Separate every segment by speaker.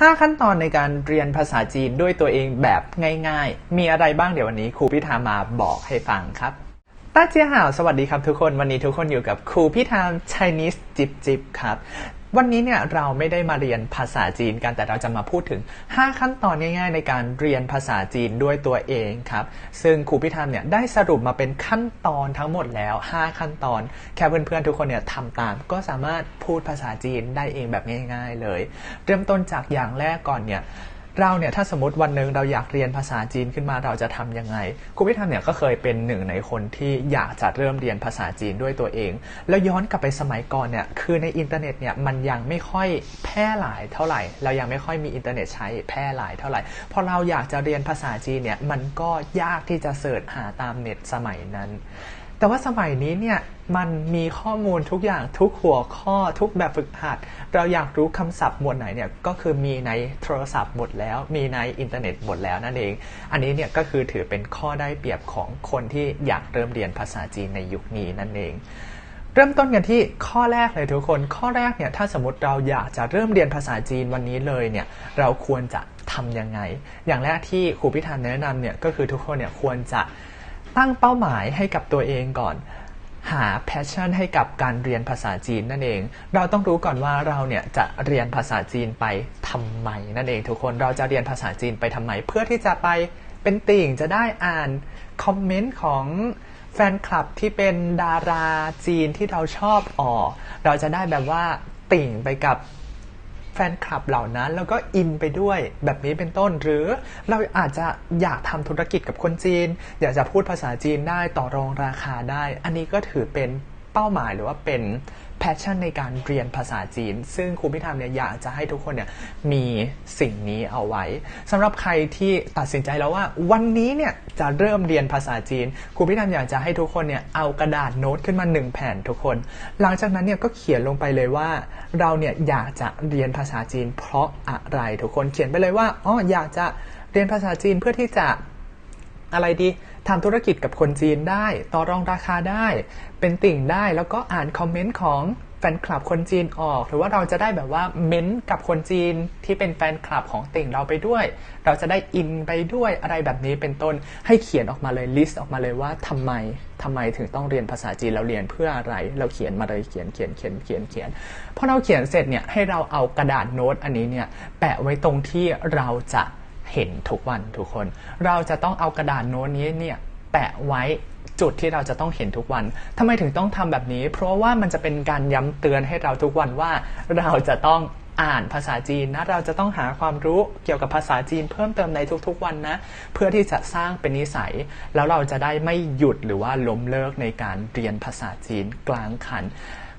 Speaker 1: 5 ขั้นตอนในการเรียนภาษาจีนด้วยตัวเองแบบง่าย ๆ มีอะไรบ้างเดี๋ยววันนี้ครูพิธามาบอกให้ฟังครับต้าเจียห่าวสวัสดีครับทุกคน วันนี้ทุกคนอยู่กับครูพิธาม Chinese จิบจิบครับ วันนี้เนี่ยเราไม่ได้มาเรียนภาษาจีนกันแต่เราจะมาพูดถึง 5 ขั้นตอนง่าย ๆ ในการเรียนภาษาจีนด้วยตัวเองครับ ซึ่งครูพิธามเนี่ยได้สรุปมาเป็นขั้นตอนทั้งหมดแล้ว 5 ขั้นตอน แค่เพื่อนๆทุกคนเนี่ยทำตาม ก็สามารถพูดภาษาจีนได้เองแบบง่าย ๆ เลย เริ่มต้นจากอย่างแรกก่อนเนี่ย เราเนี่ยถ้าสมมติวันหนึ่งเราอยากเรียนภาษาจีนขึ้นมาเราจะทำยังไงครูพิธามเนี่ยก็เคยเป็นหนึ่งในคนที่อยากจะเริ่มเรียนภาษาจีนด้วยตัวเอง แล้วย้อนกลับไปสมัยก่อนเนี่ยคือในอินเทอร์เน็ตเนี่ยมันยังไม่ค่อยแพร่หลายเท่าไหร่ เรายังไม่ค่อยมีอินเทอร์เน็ตใช้แพร่หลายเท่าไหร่พอเราอยากจะเรียนภาษาจีนเนี่ยมันก็ยากที่จะเสิร์ชหาตามเน็ตสมัยนั้น แต่ว่าสมัยนี้เนี่ยมันมีข้อมูลทุกอย่างทุกหัวข้อทุกแบบฝึกหัด เราอยากรู้คำศัพท์หมวดไหนเนี่ยก็คือมีในโทรศัพท์หมดแล้ว มีในอินเทอร์เน็ตหมดแล้วนั่นเอง อันนี้เนี่ยก็คือถือเป็นข้อได้เปรียบของคนที่อยากเริ่มเรียนภาษาจีนในยุคนี้นั่นเอง เริ่มต้นกันที่ข้อแรกเลยทุกคน ข้อแรกเนี่ยถ้าสมมติเราอยากจะเริ่มเรียนภาษาจีนวันนี้เลยเนี่ยเราควรจะทำยังไง อย่างแรกที่ครูพิธานแนะนำเนี่ยก็คือทุกคนเนี่ยควรจะ ตั้งเป้าหมายให้กับตัวเองก่อน หาแพชชั่นให้กับการเรียนภาษาจีนนั่นเอง เราต้องรู้ก่อนว่าเราเนี่ยจะเรียนภาษาจีนไปทำไมนั่นเอง ทุกคนเราจะเรียนภาษาจีนไปทำไม เพื่อที่จะไปเป็นติ่งจะได้อ่านคอมเมนต์ของแฟนคลับที่เป็นดาราจีนที่เราชอบออเราจะได้แบบว่าติ่งไปกับ แฟนคลับเหล่านั้น แล้วก็อินไปด้วยแบบนี้เป็นต้น หรือเราอาจจะอยากทำธุรกิจกับคนจีน อยากจะพูดภาษาจีนได้ต่อรองราคาได้ อันนี้ก็ถือเป็นเป้าหมายหรือว่าเป็น แพชชั่นในการเรียนภาษาจีน ซึ่งครูพิธามเนี่ยอยากจะให้ทุกคนเนี่ยมีสิ่งนี้เอาไว้สำหรับใครที่ตัดสินใจแล้วว่า วันนี้เนี่ยจะเริ่มเรียนภาษาจีนครูพิธามอยากจะให้ทุกคนเนี่ยเอากระดาษโน้ตขึ้นมาหนึ่งแผ่นทุกคน หลังจากนั้นเนี่ยก็เขียนลงไปเลยว่า เราเนี่ยอยากจะเรียนภาษาจีน เพราะอะไรทุกคนเขียนไปเลยว่าอ๋ออยากจะเรียนภาษาจีนเพื่อที่จะอะไรดี ทำธุรกิจกับคนจีนได้ ต่อรองราคาได้ เป็นติ่งได้แล้วก็อ่านคอมเมนต์ของแฟนคลับคนจีนออก หรือว่าเราจะได้แบบว่าเม้นต์กับคนจีนที่เป็นแฟนคลับของติ่งเราไปด้วย เราจะได้อินไปด้วยอะไรแบบนี้เป็นต้นให้เขียนออกมาเลยลิสต์ออกมาเลยว่าทำไมทำไมถึงต้องเรียนภาษาจีนเราเรียนเพื่ออะไร เราเขียนมาเลยเขียนเขียนเขียนเขียนเขียนพอเราเขียนเสร็จเนี่ยให้เราเอากระดาษโน้ตอันนี้เนี่ยแปะไว้ตรงที่เราจะ เห็นทุกวันทุกคน เราจะต้องเอากระดาษโน้ตนี้เนี่ยแปะไว้จุดที่เราจะต้องเห็นทุกวันทำไมถึงต้องทำแบบนี้ เพราะว่ามันจะเป็นการย้ำเตือนให้เราทุกวันว่า เราจะต้องอ่านภาษาจีนนะ เราจะต้องหาความรู้เกี่ยวกับภาษาจีนเพิ่มเติมในทุกๆวันนะ เพื่อที่จะสร้างเป็นนิสัย แล้วเราจะได้ไม่หยุดหรือว่าล้มเลิกในการเรียนภาษาจีนกลางคัน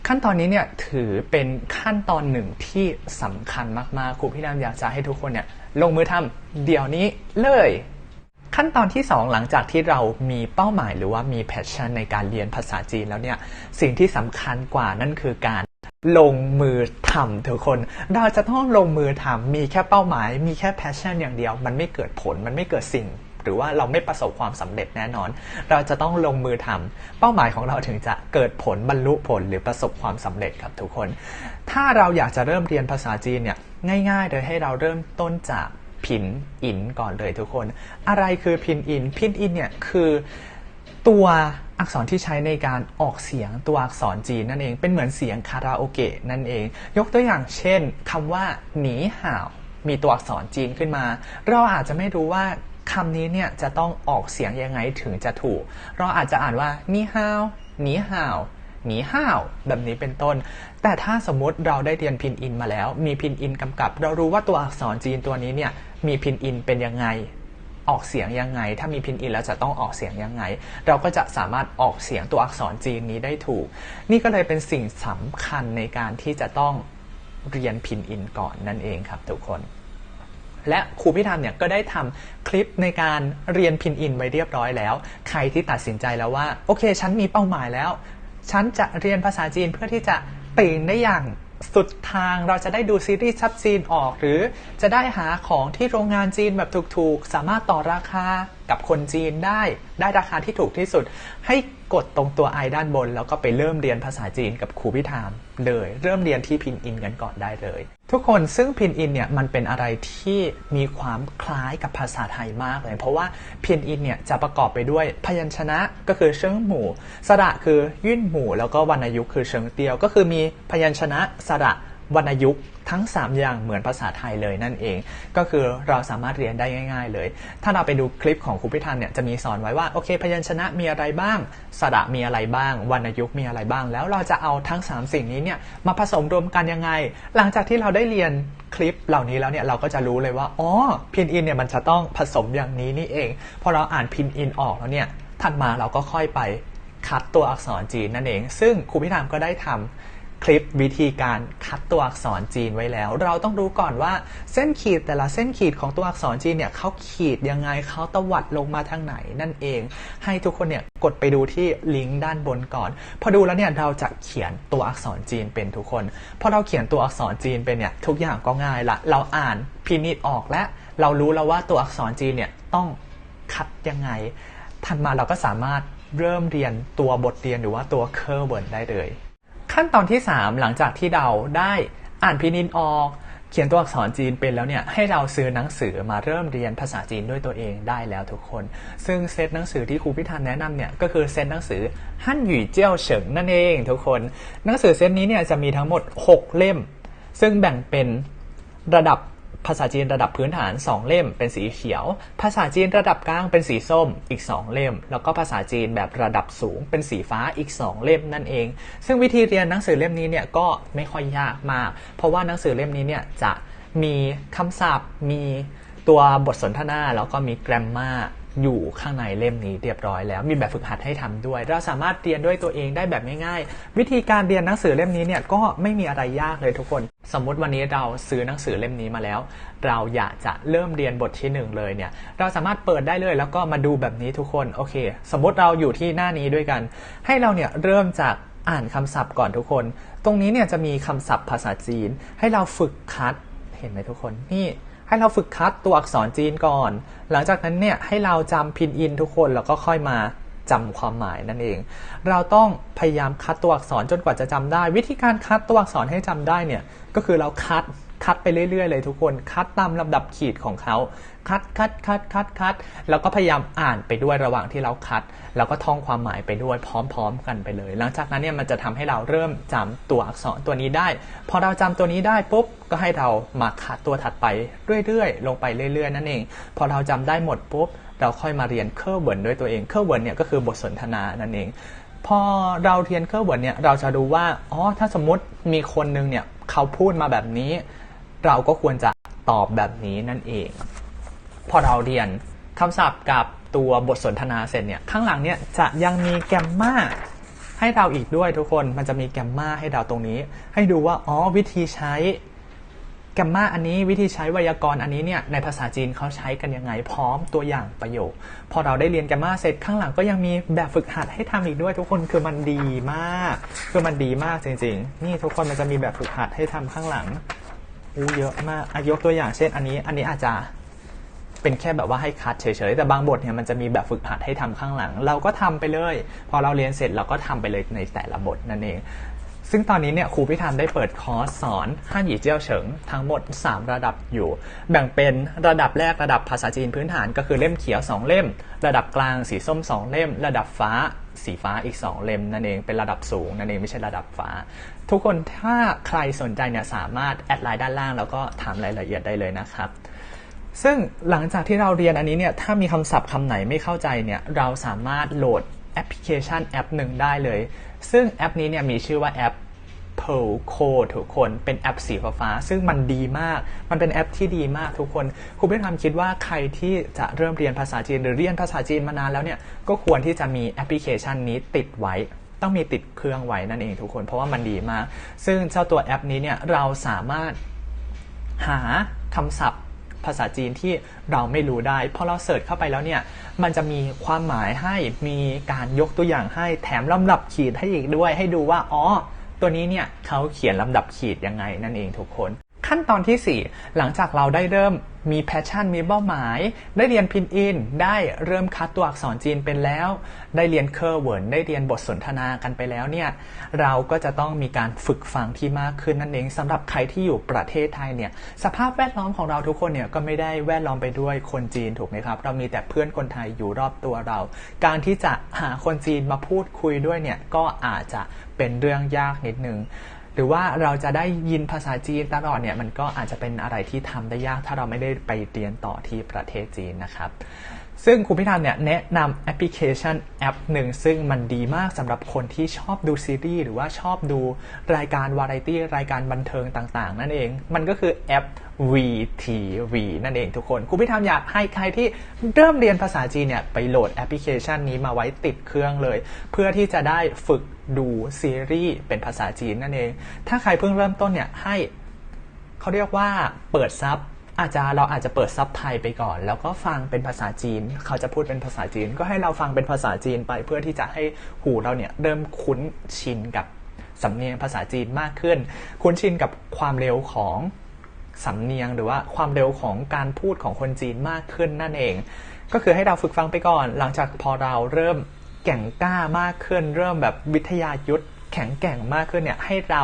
Speaker 1: ขั้นตอนนี้เนี่ยถือเป็นขั้นตอนหนึ่งที่สำคัญมากๆครูพี่นามอยากจะให้ทุกคนเนี่ย ลงมือทำเดี๋ยวนี้เลย ขั้นตอนที่ 2 หลังจากที่เรามีเป้าหมายหรือว่ามีแพชชั่นในการเรียนภาษาจีนแล้วเนี่ยสิ่งที่สำคัญกว่านั่นคือการลงมือทำทุกคน เราจะต้องลงมือทำมีแค่เป้าหมาย มีแค่แพชชั่นอย่างเดียว มันไม่เกิดผลมันไม่เกิดสิ่ง หรือว่าเราไม่ประสบความสำเร็จแน่นอน เราจะต้องลงมือทำเป้าหมายของเราถึงจะเกิดผลบรรลุผลหรือประสบความสำเร็จครับทุกคน ถ้าเราอยากจะเริ่มเรียนภาษาจีนเนี่ยง่ายๆเลยให้เราเริ่มต้นจากพินอินก่อนเลยทุกคน อะไรคือพินอินพินอินเนี่ยคือตัวอักษรที่ใช้ในการออกเสียงตัวอักษรจีนนั่นเองเป็นเหมือนเสียงคาราโอเกะนั่นเอง ยกตัวอย่างเช่นคำว่าหนีห่าวมีตัวอักษรจีนขึ้นมา เราอาจจะไม่รู้ว่า คำนี้เนี่ยจะต้องออกเสียงยังไงถึงจะถูก เราอาจจะอ่านว่านี่ฮาวหนีห่าวหนีห้าวแบบนี้เป็นต้น แต่ถ้าสมมติเราได้เรียนพินอินมาแล้ว มีพินอินกำกับ เรารู้ว่าตัวอักษรจีนตัวนี้เนี่ยมีพินอินเป็นยังไง ออกเสียงยังไง ถ้ามีพินอินแล้วจะต้องออกเสียงยังไง เราก็จะสามารถออกเสียงตัวอักษรจีนนี้ได้ถูก นี่ก็เลยเป็นสิ่งสำคัญในการที่จะต้องเรียนพินอินก่อนนั่นเองครับทุกคน และครูพิธามเนี่ยก็ได้ทำคลิปในการเรียนพินอินไว้เรียบร้อยแล้ว ใครที่ตัดสินใจแล้วว่า โอเค ฉันมีเป้าหมายแล้ว ฉันจะเรียนภาษาจีนเพื่อที่จะตื่นได้อย่างสุดทางเราจะได้ดูซีรีส์ชับจีนออก หรือจะได้หาของที่โรงงานจีนแบบถูกๆ สามารถต่อราคากับคนจีนได้ ได้ราคาที่ถูกที่สุด ให้ กดตรงตัว i ด้านบน แล้วก็ไปเริ่มเรียนภาษาจีนกับครูพิธามเลย เริ่มเรียนที่พินอินกันก่อนได้เลย ทุกคนซึ่งพินอินเนี่ยมันเป็นอะไรที่มีความคล้ายกับภาษาไทยมากเลย เพราะว่าพินอินเนี่ยจะประกอบไปด้วยพยัญชนะก็คือเชิงหมู่ สระคือยื่นหมู่ แล้วก็วรรณยุกต์คือเชิงเตียว ก็คือมีพยัญชนะสระ วรรณยุกต์ทั้ง 3 อย่างเหมือนภาษาไทยเลยนั่นเอง ก็คือเราสามารถเรียนได้ง่าย ๆ เลย ถ้าเราไปดูคลิปของครูพิธามเนี่ยจะมีสอนไว้ว่าโอเค พยัญชนะมีอะไรบ้าง สระมีอะไรบ้าง วรรณยุกต์มีอะไรบ้าง แล้วเราจะเอาทั้ง 3 สิ่งนี้เนี่ยมาผสมรวมกันยังไง หลังจากที่เราได้เรียนคลิปเหล่านี้แล้วเนี่ยเราก็จะรู้เลยว่าอ๋อพินอินเนี่ยมันจะต้องผสมอย่างนี้นี่เองพอเราอ่านพินอินออกแล้วเนี่ยถัดมาเราก็ค่อยไปคัดตัวอักษรจีนนั่นเอง ซึ่งครูพิธามก็ได้ทำ คลิปวิธีการคัดตัวอักษรจีนไว้แล้ว เราต้องรู้ก่อนว่าเส้นขีดแต่ละเส้นขีดของตัวอักษรจีนเนี่ยเขาขีดยังไงเขาตวัดลงมาทางไหนนั่นเอง ให้ทุกคนเนี่ยกดไปดูที่ลิงก์ด้านบนก่อน พอดูแล้วเนี่ยเราจะเขียนตัวอักษรจีนเป็นทุกคนพอเราเขียนตัวอักษรจีนเป็นเนี่ยทุกอย่างก็ง่ายละเราอ่านพินิจออกและเรารู้แล้วว่าตัวอักษรจีนเนี่ยต้องคัดยังไงถัดมาเราก็สามารถเริ่มเรียนตัวบทเรียนหรือว่าตัวเคอร์เวิร์ดได้เลย ขั้นตอนที่ 3 หลังจากที่เราได้อ่านพินิจออก เขียนตัวอักษรจีนเป็นแล้วเนี่ยให้เราซื้อหนังสือมาเริ่มเรียนภาษาจีนด้วยตัวเองได้แล้วทุกคน ซึ่งเซตหนังสือที่ครูพิธานแนะนำเนี่ยก็คือเซตหนังสือฮั่นหยู่เจียวเฉิงนั่นเองทุกคน หนังสือเซตนี้เนี่ยจะมีทั้งหมด 6 เล่ม ซึ่งแบ่งเป็นระดับ ภาษาจีนระดับพื้นฐาน 2 เล่มเป็นสีเขียว ภาษาจีนระดับกลางเป็นสีส้มอีก 2 เล่ม แล้วก็ภาษาจีนแบบระดับสูงเป็นสีฟ้าอีก 2 เล่มนั่นเอง ซึ่งวิธีเรียนหนังสือเล่มนี้เนี่ยก็ไม่ค่อยยากมาก เพราะว่าหนังสือเล่มนี้เนี่ยจะมีคำศัพท์ มีตัวบทสนทนาแล้วก็มีแกรมมา อยู่ข้างในเล่มนี้เรียบร้อยแล้ว มีแบบฝึกหัดให้ทำด้วย เราสามารถเรียนด้วยตัวเองได้แบบง่ายๆ วิธีการเรียนหนังสือเล่มนี้เนี่ยก็ไม่มีอะไรยากเลยทุกคน สมมุติวันนี้เราซื้อหนังสือเล่มนี้มาแล้ว เราอยากจะเริ่มเรียนบทที่หนึ่งเลยเนี่ย เราสามารถเปิดได้เลยแล้วก็มาดูแบบนี้ทุกคน โอเค สมมติเราอยู่ที่หน้านี้ด้วยกัน ให้เราเนี่ยเริ่มจากอ่านคำศัพท์ก่อนทุกคน ตรงนี้เนี่ยจะมีคำศัพท์ภาษาจีน ให้เราฝึกคัด เห็นไหมทุกคน นี่ ให้เราฝึกคัดตัวอักษรจีนก่อน หลังจากนั้นเนี่ยให้เราจำพินอินทุกคนแล้วก็ค่อยมาจำความหมายนั่นเอง เราต้องพยายามคัดตัวอักษรจนกว่าจะจำได้ วิธีการคัดตัวอักษรให้จำได้เนี่ยก็คือเราคัดคัดไปเรื่อยๆเลยทุกคน คัดตามลำดับขีดของเขา คัดคัดคัดคัดคัดแล้วก็พยายามอ่านไปด้วยระหว่างที่เราคัด แล้วก็ท่องความหมายไปด้วยพร้อม ๆ กันไปเลย หลังจากนั้นเนี่ยมันจะทำให้เราเริ่มจำตัวอักษรตัวนี้ได้ พอเราจำตัวนี้ได้ปุ๊บก็ให้เรามาคัดตัวถัดไปเรื่อยๆ ลงไปเรื่อย ๆ นั่นเอง พอเราจำได้หมดปุ๊บเราค่อยมาเรียนเคอร์เวิร์นด้วยตัวเองเคอร์เวิร์นเนี่ยก็คือบทสนทนานั่นเอง พอเราเรียนเคอร์เวิร์นเนี่ยเราจะรู้ว่าอ๋อถ้าสมมติมีคนนึงเนี่ยเขาพูดมาแบบนี้ เราก็ควรจะตอบแบบนี้นั่นเอง พอเราเรียนคำศัพท์กับตัวบทสนทนาเสร็จเนี่ยข้างหลังเนี่ยจะยังมีแกมมาให้เราอีกด้วยทุกคนมันจะมีแกมมาให้เราตรงนี้ ให้ดูว่าอ๋อวิธีใช้แกมมาอันนี้วิธีใช้ไวยากรณ์อันนี้เนี่ยในภาษาจีนเขาใช้กันยังไงพร้อมตัวอย่างประโยค พอเราได้เรียนแกมมาเสร็จข้างหลังก็ยังมีแบบฝึกหัดให้ทำอีกด้วยทุกคนคือมันดีมากคือมันดีมากจริงๆ นี่ทุกคนมันจะมีแบบฝึกหัดให้ทำข้างหลังอู้เยอะมากอะยกตัวอย่างเช่นอันนี้ อันนี้อาจจะ เป็นแค่แบบว่าให้คัดเฉยๆ แต่บางบทเนี่ยมันจะมีแบบฝึกหัดให้ทำข้างหลัง เราก็ทำไปเลย พอเราเรียนเสร็จเราก็ทำไปเลยในแต่ละบทนั่นเอง ซึ่งตอนนี้เนี่ยครูพิธามได้เปิดคอร์สสอนฮั่นหยี่เจี้ยวเฉิงทั้งหมด 3 ระดับอยู่ แบ่งเป็นระดับแรกระดับภาษาจีนพื้นฐานก็คือเล่มเขียว 2 เล่ม ระดับกลางสีส้ม 2 เล่ม ระดับฟ้าสีฟ้าอีก 2 เล่มนั่นเองเป็นระดับสูงนั่นเองไม่ใช่ระดับฟ้า ทุกคนถ้าใครสนใจเนี่ยสามารถแอดไลน์ด้านล่าง แล้วก็ถามรายละเอียดได้เลยนะครับ ซึ่งหลังจากที่เราเรียนอันนี้เนี่ยถ้ามีคำศัพท์คำไหนไม่เข้าใจเนี่ยเราสามารถโหลดแอปพลิเคชันแอปหนึ่งได้เลย ซึ่งแอปนี้เนี่ยมีชื่อว่าแอป p e r l Code ทุกคนเป็นแอปสีฟ้าซึ่งมันดีมาก มันเป็นแอปที่ดีมากทุกคนครูพิธามคิดว่าใครที่จะเริ่มเรียนภาษาจีนหรือเรียนภาษาจีนมานานแล้วเนี่ยก็ควรที่จะมีแอปพลิเคชันนี้ติดไว้ต้องมีติดเครื่องไว้นั่นเองทุกคนเพราะว่ามันดีมาก ซึ่งเจ้าตัวแอปนี้เนี่ยเราสามารถหาคำศัพท์ ภาษาจีนที่เราไม่รู้ได้พอเราเสิร์ชเข้าไปแล้วเนี่ยมันจะมีความหมายให้มีการยกตัวอย่างให้แถมลำดับขีดให้อีกด้วยให้ดูว่าอ๋อตัวนี้เนี่ยเขาเขียนลำดับขีดยังไงนั่นเองทุกคน ขั้นตอนที่ 4 หลังจากเราได้เริ่ม มีแพชชั่นมีเป้าหมาย ได้เรียนพินอิน ได้เริ่มคัดตัวอักษรจีนเป็นแล้ว ได้เรียนเคอร์เวิร์นได้เรียนบทสนทนากันไปแล้วเนี่ยเราก็จะต้องมีการฝึกฟังที่มากขึ้นนั่นเองสำหรับใครที่อยู่ประเทศไทยเนี่ยสภาพแวดล้อมของเราทุกคนเนี่ยก็ไม่ได้แวดล้อมไปด้วยคนจีนถูกไหมครับ เรามีแต่เพื่อนคนไทยอยู่รอบตัวเรา การที่จะหาคนจีนมาพูดคุยด้วยเนี่ยก็อาจจะเป็นเรื่องยากนิดนึง รือว่าเราจะได้ยินภาษาจีนตลอดเนี่ยมันก็อาจจะเป็นอะไรที่ทำได้ยาก ถ้าเราไม่ได้ไปเรียนต่อที่ประเทศจีนนะครับ ซึ่งครูพิธานเนี่ยแนะนำแอปพลิเคชันแอปหนึ่ง ซึ่งมันดีมากสำหรับคนที่ชอบดูซีรีส์หรือว่าชอบดูรายการวาไรตี้รายการบันเทิงต่างๆ นั่นเอง มันก็คือแอป VTV นั่นเองทุกคนครูพิธามอยากให้ใครที่เริ่มเรียนภาษาจีนเนี่ยไปโหลดแอปพลิเคชันนี้มาไว้ติดเครื่องเลย เพื่อที่จะได้ฝึกดูซีรีส์เป็นภาษาจีนนั่นเอง ถ้าใครเพิ่งเริ่มต้นเนี่ยให้เขาเรียกว่าเปิดซับอาจจะเราอาจจะเปิดซับไทยไปก่อน แล้วก็ฟังเป็นภาษาจีน เขาจะพูดเป็นภาษาจีน ก็ให้เราฟังเป็นภาษาจีนไป เพื่อที่จะให้หูเราเนี่ยเริ่มคุ้นชินกับสำเนียงภาษาจีนมากขึ้น คุ้นชินกับความเร็วของ สำเนียงหรือว่าความเร็วของการพูดของคนจีนมากขึ้นนั่นเอง ก็คือให้เราฝึกฟังไปก่อน หลังจากพอเราเริ่มแก่งกล้ามากขึ้น เริ่มแบบวิทยายุทธแข็งแกร่งมากขึ้นเนี่ยให้เรา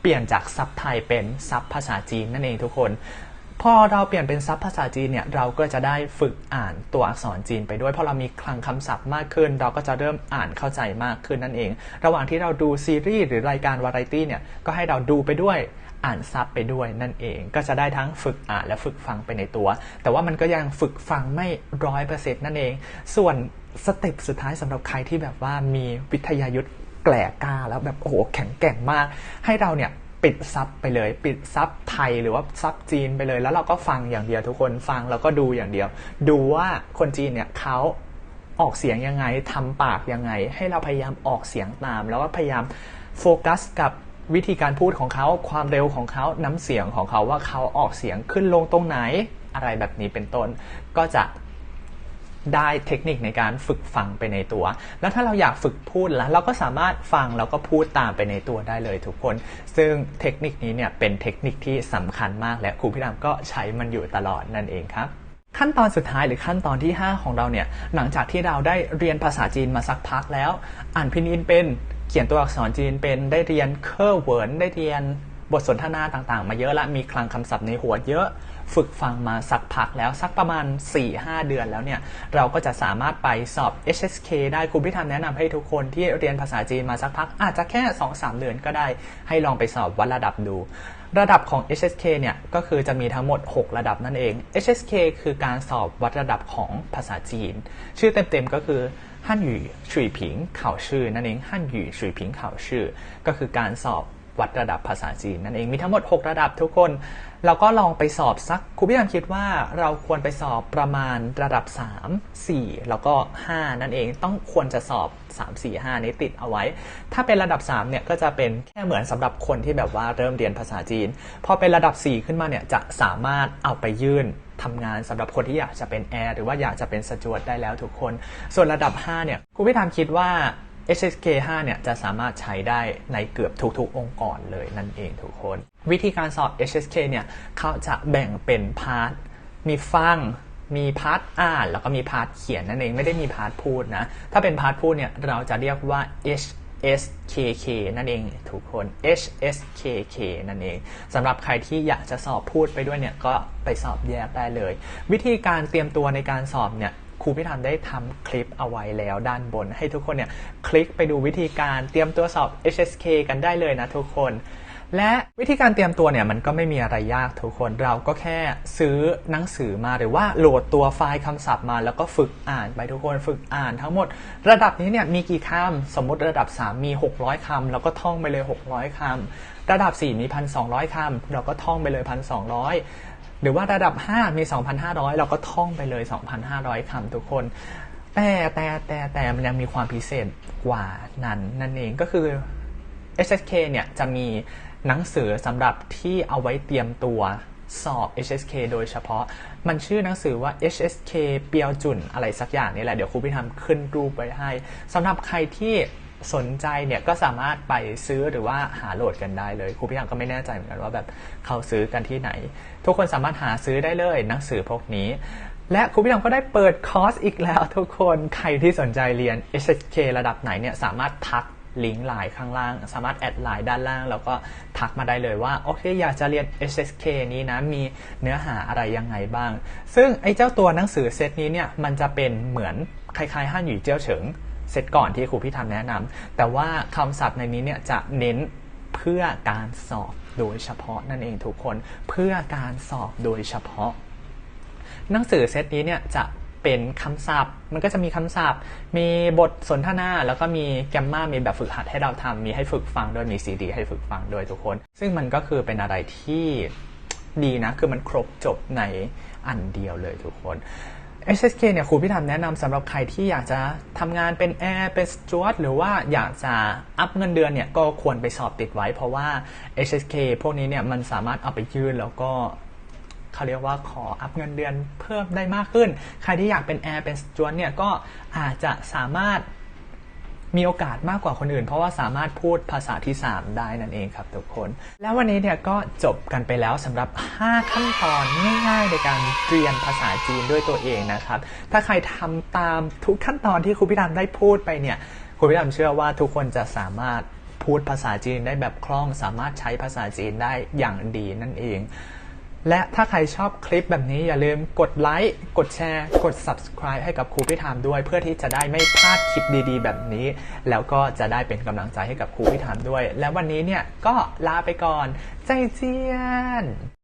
Speaker 1: เปลี่ยนจากซับไทยเป็นซับภาษาจีนนั่นเองทุกคนพอเราเปลี่ยนเป็นซับภาษาจีนเนี่ยเราก็จะได้ฝึกอ่านตัวอักษรจีนไปด้วยเพราะเรามีคลังคำศัพท์มากขึ้น เราก็จะเริ่มอ่านเข้าใจมากขึ้นนั่นเอง ระหว่างที่เราดูซีรีส์หรือรายการวาไรตี้เนี่ยก็ให้เราดูไปด้วย อ่านซับไปด้วยนั่นเอง ก็จะได้ทั้งฝึกอ่านและฝึกฟังไปในตัว แต่ว่ามันก็ยังฝึกฟังไม่ร้อยเปอร์เซ็นต์นั่นเอง ส่วนสเต็ปสุดท้ายสำหรับใครที่แบบว่ามีวิทยายุทธแกล่กล้าแล้วแบบโอ้โหแข็งแกร่งมาก ให้เราเนี่ยปิดซับไปเลย ปิดซับไทยหรือว่าซับจีนไปเลย แล้วเราก็ฟังอย่างเดียวทุกคนฟังแล้วก็ดูอย่างเดียว ดูว่าคนจีนเนี่ยเขาออกเสียงยังไงทำปากยังไง ให้เราพยายามออกเสียงตาม แล้วก็พยายามโฟกัสกับ วิธีการพูดของเขาความเร็วของเขาน้ำเสียงของเขาว่าเขาออกเสียงขึ้นลงตรงไหนอะไรแบบนี้เป็นต้น ก็จะได้เทคนิคในการฝึกฟังไปในตัว แล้วถ้าเราอยากฝึกพูดแล้ว เราก็สามารถฟังแล้วก็พูดตามไปในตัวได้เลยทุกคน ซึ่งเทคนิคนี้เนี่ยเป็นเทคนิคที่สำคัญมากและครูพี่ดำก็ใช้มันอยู่ตลอดนั่นเองครับขั้นตอนสุดท้ายหรือขั้นตอนที่ 5 ของเราเนี่ยหลังจากที่เราได้เรียนภาษาจีนมาสักพักแล้ว อ่านพินอินเป็น เขียนตัวอักษรจีนเป็นได้เรียนเคอร์เวิร์นได้เรียนบทสนทนาต่างๆ มาเยอะละมีคลังคำศัพท์ในหัวเยอะ ฝึกฟังมาสักพักแล้วสักประมาณ 4-5 เดือนแล้วเนี่ย เราก็จะสามารถไปสอบ HSK ได้ครูพิธามแนะนำให้ทุกคนที่เรียนภาษาจีนมาสักพัก อาจจะแค่ 2-3 เดือนก็ได้ ให้ลองไปสอบวัดระดับดู ระดับของ HSK เนี่ย ก็คือจะมีทั้งหมด 6 ระดับนั่นเอง HSK คือการสอบวัดระดับของภาษาจีน ชื่อเต็มๆก็คือ 汉语水平考试นั่นเอง汉语水平考试ก็คือการสอบ วัดระดับภาษาจีนนั่นเองมีทั้งหมด 6 ระดับทุกคน เราก็ลองไปสอบสักครูพี่ยามคิดว่าเราควรไปสอบประมาณระดับ 3 4 แล้วก็ 5 นั่นเองต้องควรจะสอบ 3 4 5 นี้ติดเอาไว้ ถ้าเป็นระดับ3เนี่ยก็จะเป็นแค่เหมือนสำหรับคนที่แบบว่าเริ่มเรียนภาษาจีน พอเป็นระดับ 4 ขึ้นมาเนี่ยจะสามารถเอาไปยื่นทำงานสำหรับคนที่อยากจะเป็นแอร์หรือว่าอยากจะเป็นสจวตได้แล้วทุกคน ส่วนระดับ5เนี่ยครูพี่ธามคิดว่า HSK 5เนี่ยจะสามารถใช้ได้ในเกือบทุกๆ องค์กรเลยนั่นเองทุกคน วิธีการสอบ HSK เนี่ยเขาจะแบ่งเป็นพาร์ทมีฟังมีพาร์ทอ่านแล้วก็มีพาร์ทเขียนนั่นเองไม่ได้มีพาร์ทพูดนะ ถ้าเป็นพาร์ทพูดเนี่ยเราจะเรียกว่า HSKK นั่นเองทุกคน HSKK นั่นเองสำหรับใครที่อยากจะสอบพูดไปด้วยเนี่ยก็ไปสอบแยกได้เลย วิธีการเตรียมตัวในการสอบเนี่ย ครูพิธามได้ทำคลิปเอาไว้แล้วด้านบน ให้ทุกคนเนี่ยคลิกไปดูวิธีการเตรียมตัวสอบ HSK กันได้เลยนะทุกคน และวิธีการเตรียมตัวเนี่ยมันก็ไม่มีอะไรยากทุกคนเราก็แค่ซื้อหนังสือมาหรือว่าโหลดตัวไฟล์คำศัพท์มา แล้วก็ฝึกอ่านไปทุกคนฝึกอ่านทั้งหมด ระดับนี้เนี่ยมีกี่คำสมมติระดับ 3 มี 600คำเราก็ท่องไปเลย 600คำระดับ 4 มี 1,200คำเราก็ท่องไปเลย 1,200 หรือว่าระดับ 5 มี 2,500 เราก็ท่องไปเลย 2,500 คำทุกคน แต่แต่แต่แต่มันยังมีความพิเศษกว่านั้นนั่นเองก็คือ HSK เนี่ยจะมีหนังสือสำหรับที่เอาไว้เตรียมตัวสอบ HSK โดยเฉพาะ มันชื่อหนังสือว่า HSK เปียวจุนอะไรสักอย่างนี่แหละ เดี๋ยวครูพี่ทำขึ้นรูปไว้ให้สำหรับใครที่ สนใจเนี่ยก็สามารถไปซื้อหรือว่าหาโหลดกันได้เลยครูพี่ทำก็ไม่แน่ใจเหมือนกันว่าแบบเขาซื้อกันที่ไหน ทุกคนสามารถหาซื้อได้เลยหนังสือพวกนี้ และครูพี่ทำก็ได้เปิดคอร์สอีกแล้ว ทุกคนใครที่สนใจเรียน HSK ระดับไหนเนี่ยสามารถทักลิงก์ไลน์ข้างล่าง สามารถแอดไลน์ด้านล่าง แล้วก็ทักมาได้เลยว่า โอเค อยากจะเรียน HSK นี้นะ มีเนื้อหาอะไรยังไงบ้าง ซึ่งไอ้เจ้าตัวหนังสือเซตนี้เนี่ย มันจะเป็นเหมือนคล้ายๆฮั่นหยู่เจี้ยวเฉิง เซตก่อนที่ครูพี่ทำแนะนำแต่ว่าคำศัพท์ในนี้เนี่ยจะเน้นเพื่อการสอบโดยเฉพาะนั่นเองทุกคนเพื่อการสอบโดยเฉพาะ หนังสือเซตนี้เนี่ยจะเป็นคำศัพท์ มันก็จะมีคำศัพท์ มีบทสนทนา แล้วก็มีแกมมามีแบบฝึกหัดให้เราทำมีให้ฝึกฟังด้วย มีซีดีให้ฝึกฟังด้วยทุกคน ซึ่งมันก็คือเป็นอะไรที่ดีนะ คือมันครบจบในอันเดียวเลยทุกคน HSK เนี่ยครูพี่ทำแนะนำสำหรับใครที่อยากจะทำงานเป็นแอร์เป็นสจวตหรือว่าอยากจะอัพเงินเดือนเนี่ยก็ควรไปสอบติดไว้ เพราะว่า HSK พวกนี้เนี่ยมันสามารถเอาไปยื่นแล้วก็เขาเรียกว่าขออัพเงินเดือนเพิ่มได้มากขึ้น ใครที่อยากเป็นแอร์เป็นสจวตเนี่ยก็อาจจะสามารถ มีโอกาสมากกว่าคนอื่น เพราะว่าสามารถพูดภาษาที่ 3 ได้นั่นเองครับทุกคน แล้ววันนี้เนี่ยก็จบกันไปแล้วสำหรับ 5 ขั้นตอนง่ายๆ ในการเรียนภาษาจีนด้วยตัวเองนะครับ ถ้าใครทำตามทุกขั้นตอนที่ครูพิธามได้พูดไปเนี่ยครูพิธามเชื่อว่าทุกคนจะสามารถพูดภาษาจีนได้แบบคล่อง สามารถใช้ภาษาจีนได้อย่างดีนั่นเอง และถ้าใครชอบคลิปแบบนี้อย่าลืมกดไลค์กดแชร์ กด subscribe ให้กับครูพิธามด้วย เพื่อที่จะได้ไม่พลาดคลิปดีๆ แบบนี้ แล้วก็จะได้เป็นกำลังใจให้กับครูพิธามด้วย และวันนี้เนี่ยก็ลาไปก่อน ใจเจียน